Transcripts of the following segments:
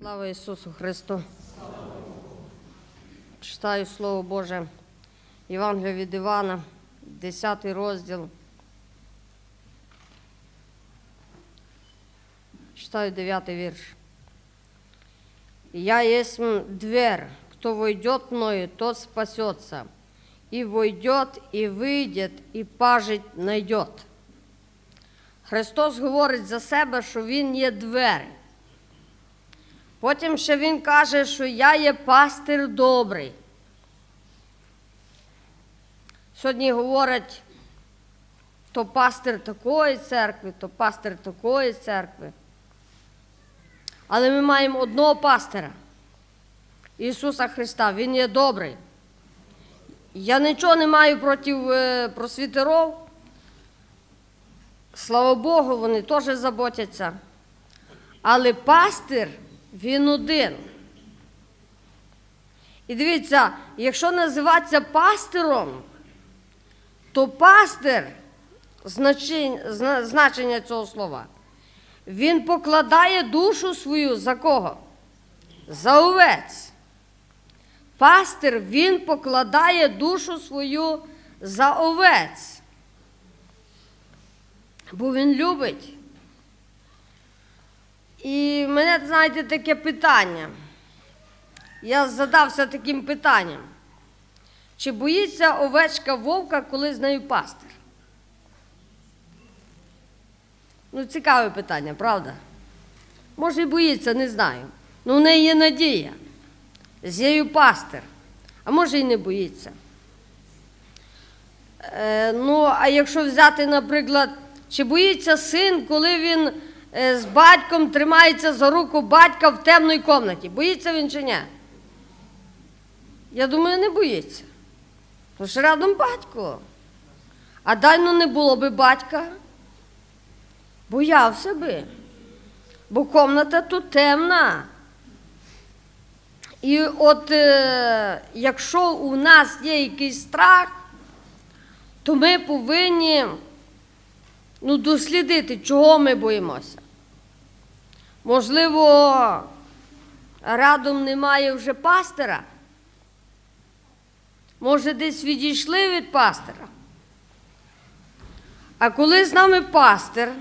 Слава Ісусу Христу! Читаю Слово Боже, Євангелія від Івана, 10 розділ. Читаю 9 вірш. Я есть дверь, кто войдет мною, тот спасется, и войдет, и выйдет, і пажить найдет. Христос говорить за себе, що Він є двері. Потім ще Він каже, що я є пастир добрий. Сьогодні говорять, то пастир такої церкви, то пастир такої церкви. Але ми маємо одного пастира Ісуса Христа. Він є добрий. Я нічого не маю проти е, просвітерів. Слава Богу, вони теж заботяться. Але пастир, він один. І дивіться, якщо називатися пастиром, то пастир, значення цього слова, він покладає душу свою за кого? За овець. Пастир, він покладає душу свою за овець. Бо він любить. І мене, знаєте, таке питання. Я задався таким питанням. Чи боїться овечка вовка, коли з нею пастир? Ну, цікаве питання, правда? Може, і боїться, не знаю. Ну, в неї є надія. З нею пастир. А може і не боїться. Е, ну, а якщо взяти, наприклад, чи боїться син, коли він з батьком тримається за руку батька в темній кімнаті? Боїться він чи ні? Я думаю, не боїться. Тому що рядом батько. А дай ну не було би батька. Боявся би. Бо кімната тут темна. І от е, якщо у нас є якийсь страх, то ми повинні ну, дослідити, чого ми боїмося. Можливо, рядом немає вже пастира. Може, десь відійшли від пастира. А коли з нами пастир,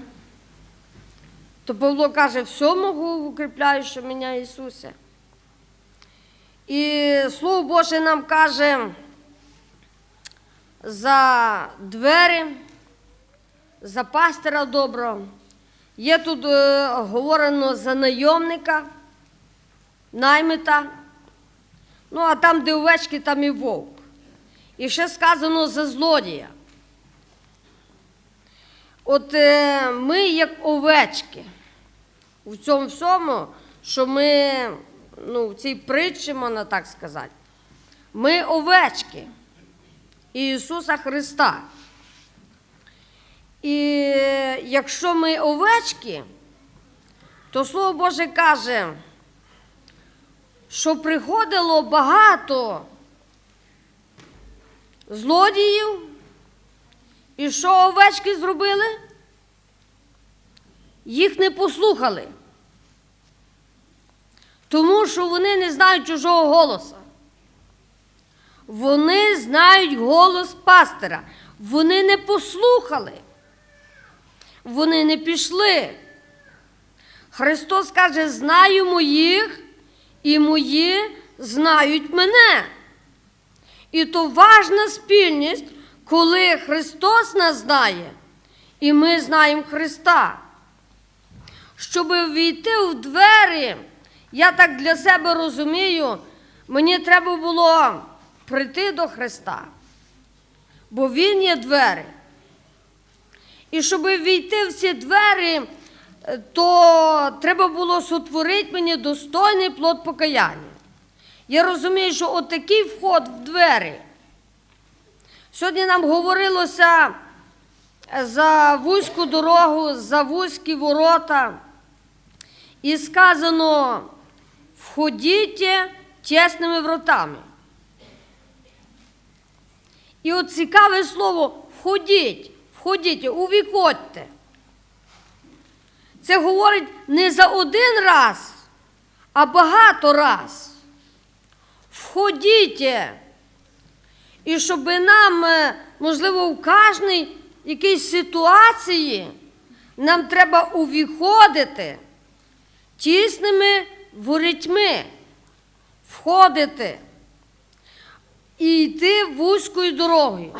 то Павло каже, все можу укріпляючи мене Ісусе. І Слово Боже нам каже за двері, за пастира доброго. Є тут е, говорено за найомника, наймита. Ну, а там, де овечки, там і вовк. І ще сказано за злодія. От е, ми, як овечки, у цьому всьому, що ми, ну, в цій притчі, можна так сказати, ми овечки Ісуса Христа. І якщо ми овечки, то Слово Боже каже, що приходило багато злодіїв, і що овечки зробили? Їх не послухали. Тому що вони не знають чужого голоса. Вони знають голос пастира. Вони не послухали. Вони не пішли. Христос каже: знаю моїх, і мої знають мене. І то важна спільність, коли Христос нас знає, і ми знаємо Христа. Щоб війти в двері, я так для себе розумію, мені треба було прийти до Христа, бо Він є двері. І щоб війти в ці двері, е, то треба було сотворити мені достойний плод покаяння. Я розумію, що отакий вход в двері. Сьогодні нам говорилося за вузьку дорогу, за вузькі ворота. І сказано, входіть чесними вратами. І от цікаве слово входіть, входіть, увіходьте. Це говорить не за один раз, а багато раз. Входіть. І щоб нам, е, можливо, в кожній якійсь ситуації нам треба увіходити тісними ворітьми, входити і йти вузькою дорогою.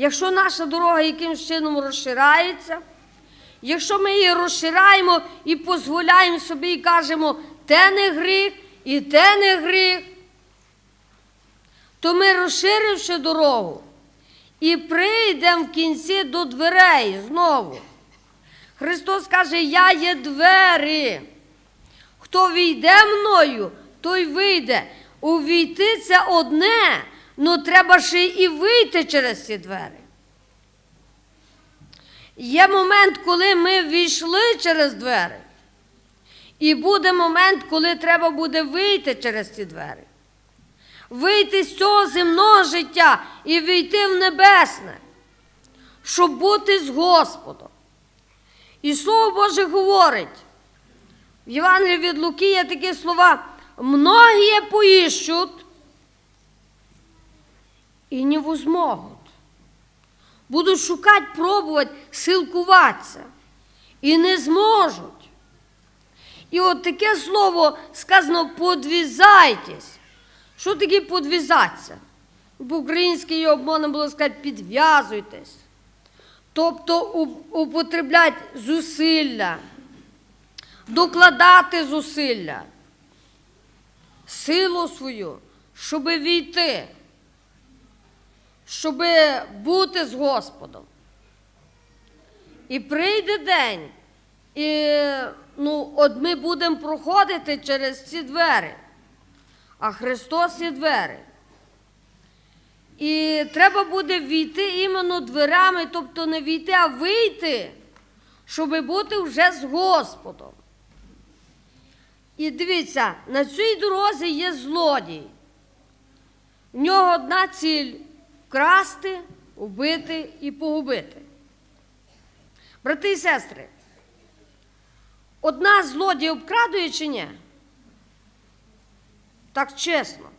Якщо наша дорога якимось чином розширається, якщо ми її розшираємо і дозволяємо собі і кажемо, те не гріх і те не гріх, то ми, розширивши дорогу, і прийдемо в кінці до дверей знову. Христос каже, я є двері. Хто війде мною, той вийде. Увійти це одне, але треба ще і вийти через ці двері. Є момент, коли ми війшли через двері. І буде момент, коли треба буде вийти через ці двері. Вийти з цього земного життя і війти в небесне, щоб бути з Господом. І Слово Боже говорить, в Євангелії від Луки є такі слова, многие поищут і не возмогут. Будуть шукати, пробувати, силкуватися і не зможуть. І от таке слово сказано подвізайтесь. Що таке подвізатися? По-українськи його можна було сказати підв'язуйтесь. Тобто у- употреблять зусилля, докладати зусилля, силу свою, щоб війти, щоб бути з Господом. І прийде день, і ну, от ми будемо проходити через ці двері, а Христос є двері. І треба буде війти іменно дверями, тобто не війти, а вийти, щоб бути вже з Господом. І дивіться, на цій дорозі є злодій. В нього одна ціль вкрасти, убити і погубити. Брати і сестри, одна злодій обкрадує чи ні? Так чесно.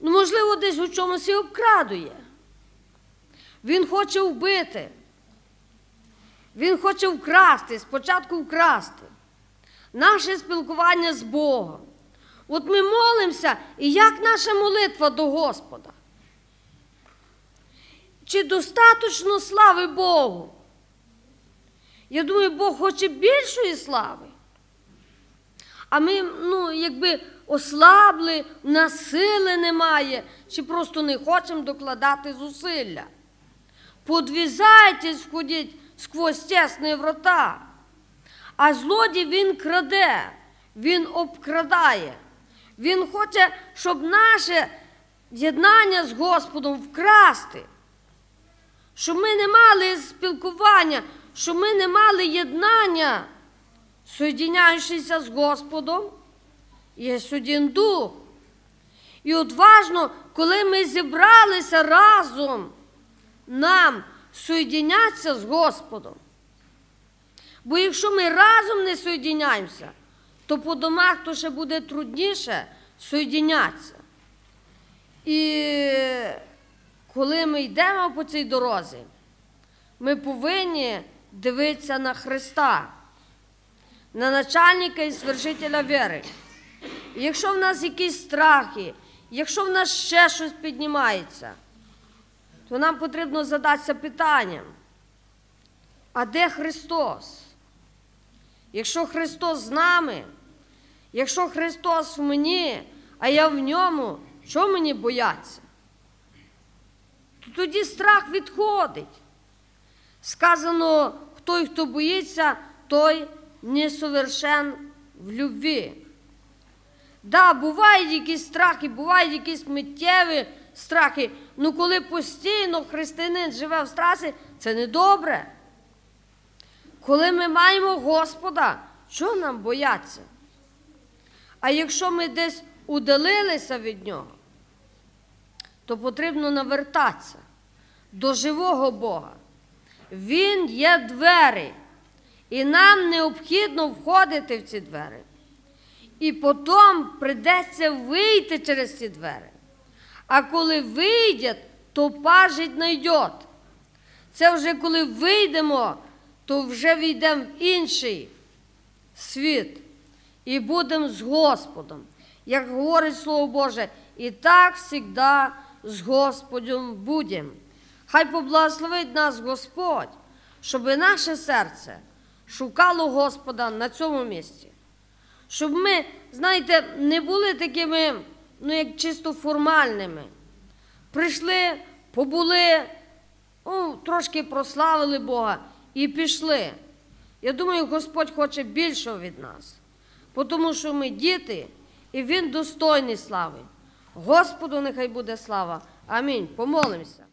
Ну, можливо, десь у чомусь і обкрадує. Він хоче вбити. Він хоче вкрасти, спочатку вкрасти. Наше спілкування з Богом. От ми молимося, і як наша молитва до Господа? Чи достатньо слави Богу? Я думаю, Бог хоче більшої слави. А ми, ну, якби ослабли, в нас сили немає, чи просто не хочемо докладати зусилля. Подвізайтесь, входіть сквозь тесні врата. А злодій він краде, він обкрадає. Він хоче, щоб наше єднання з Господом вкрасти. Щоб ми не мали спілкування, щоб ми не мали єднання, соєдиняючися з Господом, є один дух. І от важно, коли ми зібралися разом, нам соєдинятися з Господом. Бо якщо ми разом не соєдиняємося, то по домах то ще буде трудніше соєдинятися. І коли ми йдемо по цій дорозі, ми повинні дивитися на Христа, на начальника і свершителя віри. І якщо в нас якісь страхи, якщо в нас ще щось піднімається, то нам потрібно задатися питанням, а де Христос? Якщо Христос з нами, якщо Христос в мені, а я в ньому, що мені бояться? То тоді страх відходить. Сказано, той, хто боїться, той несовершен в любві. Да, бувають якісь страхи, бувають якісь миттєві страхи. Ну коли постійно християнин живе в страсі, це не добре. Коли ми маємо Господа, що нам бояться? А якщо ми десь удалилися від Нього, то потрібно навертатися до живого Бога. Він є двері. І нам необхідно входити в ці двері. І потім прийдеться вийти через ці двері. А коли вийде, то пажить найдет. Це вже коли вийдемо, то вже війдемо в інший світ і будемо з Господом. Як говорить Слово Боже, і так завжди з Господом будемо. Хай поблагословить нас Господь, щоб наше серце шукало Господа на цьому місці. Щоб ми, знаєте, не були такими, ну, як чисто формальними. Прийшли, побули, ну, трошки прославили Бога і пішли. Я думаю, Господь хоче більшого від нас, тому що ми діти, і Він достойний слави. Господу нехай буде слава. Амінь. Помолимося.